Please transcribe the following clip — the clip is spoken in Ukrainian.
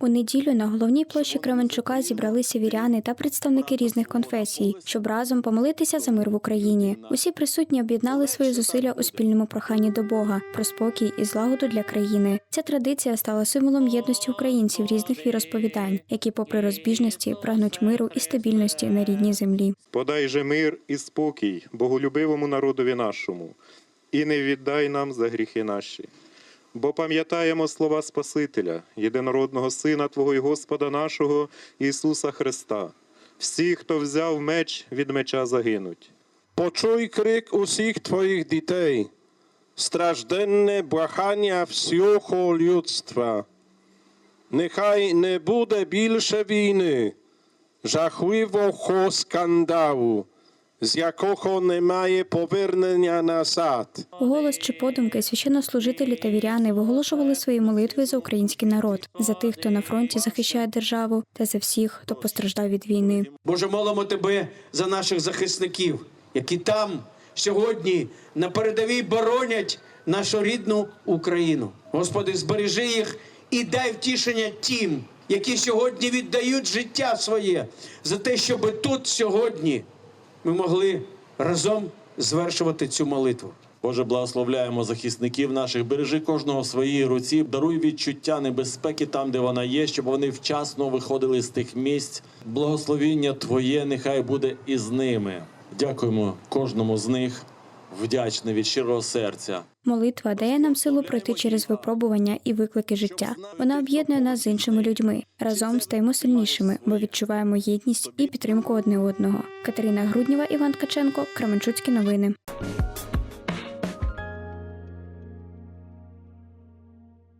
У неділю на головній площі Кременчука зібралися віряни та представники різних конфесій, щоб разом помолитися за мир в Україні. Усі присутні об'єднали свої зусилля у спільному проханні до Бога про спокій і злагоду для країни. Ця традиція стала символом єдності українців різних віросповідань, які, попри розбіжності, прагнуть миру і стабільності на рідній землі. Подай же мир і спокій боголюбивому народові нашому, і не віддай нам за гріхи наші. Бо пам'ятаємо слова Спасителя, єдинородного Сина Твого і Господа нашого Ісуса Христа. Всі, хто взяв меч, від меча загинуть. Почуй крик усіх твоїх дітей, стражденне благання всього людства. Нехай не буде більше війни, жахливого скандалу, з якого немає повернення назад. Голос чи подумки священнослужителі та віряни виголошували свої молитви за український народ, за тих, хто на фронті захищає державу, та за всіх, хто постраждав від війни. Боже, молимо тебе за наших захисників, які там сьогодні на передовій боронять нашу рідну Україну. Господи, збережи їх і дай втішення тим, які сьогодні віддають життя своє за те, щоб тут сьогодні ми могли разом звершувати цю молитву. Боже, благословляємо захисників наших. Бережи кожного в своїй руці, даруй відчуття небезпеки там, де вона є, щоб вони вчасно виходили з тих місць. Благословіння Твоє нехай буде із ними. Дякуємо кожному з них. Вдячний від щирого серця. Молитва дає нам силу пройти через випробування і виклики життя. Вона об'єднує нас з іншими людьми. Разом стаємо сильнішими, бо відчуваємо єдність і підтримку одне одного. Катерина Груднєва, Іван Ткаченко, Кременчуцькі новини.